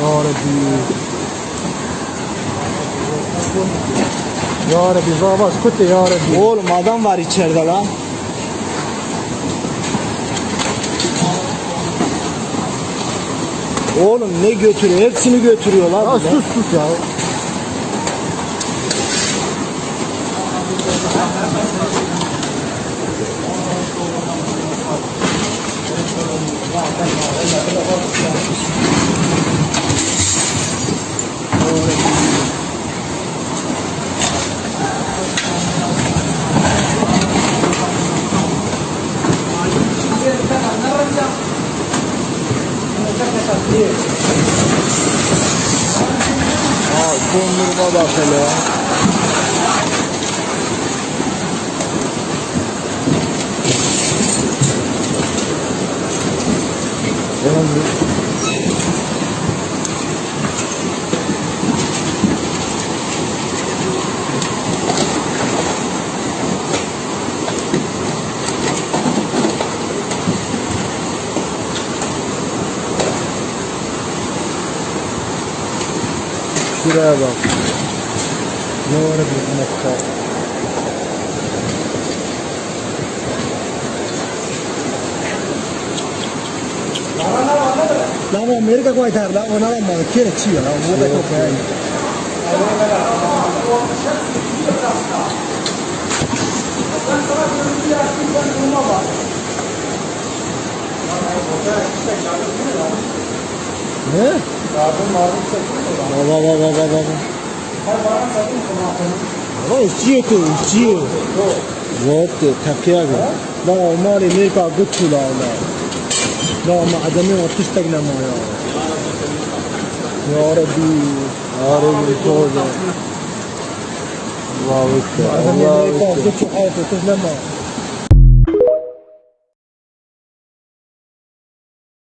Ya Rabbi. Ya Rabbi zavaz kutu ya Rabbi. Oğlum adam var içeride lan. Oğlum ne götürüyor? Hepsini götürüyor lan. Ya sus sus ya. Aa, dondurma bak hele ya. Şuraya bak. Ya Rabbi Mekka. Lan bu Amerika koytar lan ona Bak bak bak bak bak bak. 어, 지역도 지역. 워크 타피아고. 나 엄마리 내가 그투 나오나. 나 엄마 아담이 어떻게 딱나 뭐야. يا ربي يا ربي توجه الله اكبر الله اكبر